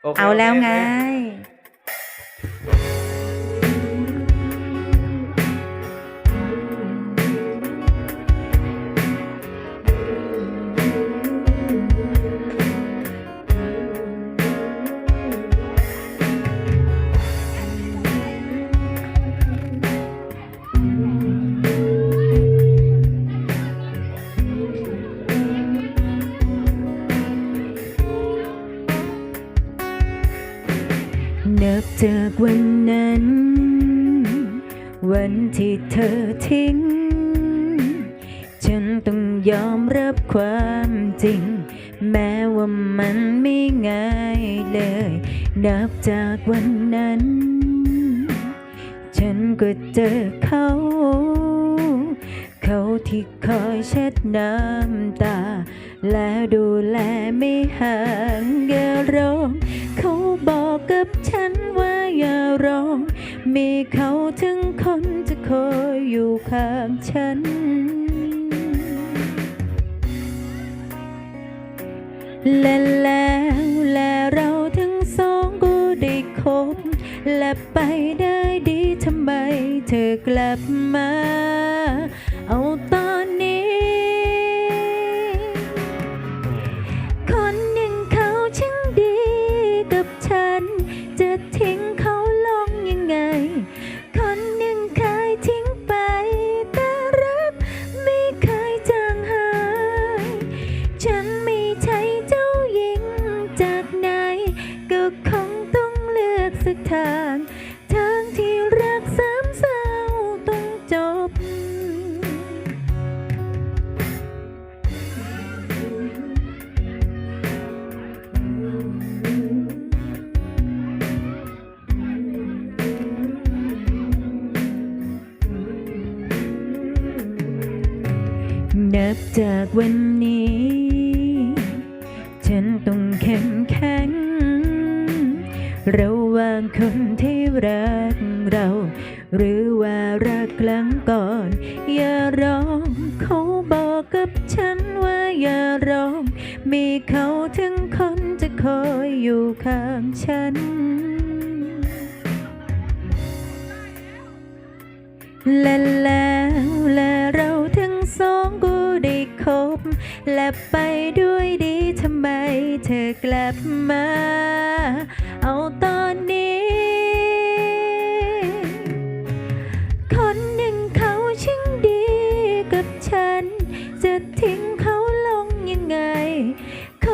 โคเอาแล้วโคไง บจากวันนั้น วันที่เธอทิ้ง ฉันต้องยอมรับความจริง แม้ว่ามันไม่ง่ายเลย นับจากวันนั้น ฉันก็เจอเขา เขาที่คอยเช็ดน้ำตา และดูแลไม่ห่างอย่าร้องเขาบอกกับฉันาร้องมีเขาถึงคนจะคอยอยู่ข้างฉัน และแล้วและเราทั้งสองก็ได้คบ และไปได้ดีทำไมเธอกลับมา สักทางทางที่รักสามเศร้าต้องจบ นับจากวันนี้ รักเรา หรือว่ารักครั้งก่อน อย่าร้องเขาบอกกับฉันว่าอย่าร้อง มีเขาถึงคนจะคอยอยู่ข้างฉัน และแล้วและเราทั้งสองก็ได้คบ และไปด้วยดีทำไมเธอกลับมา ख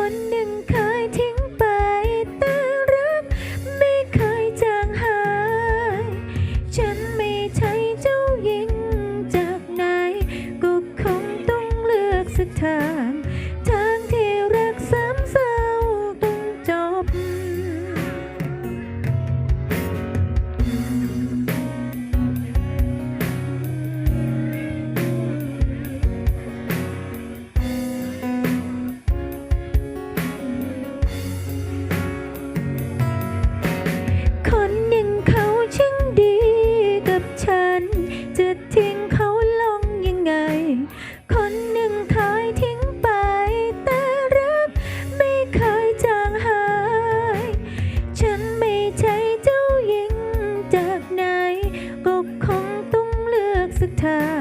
the time.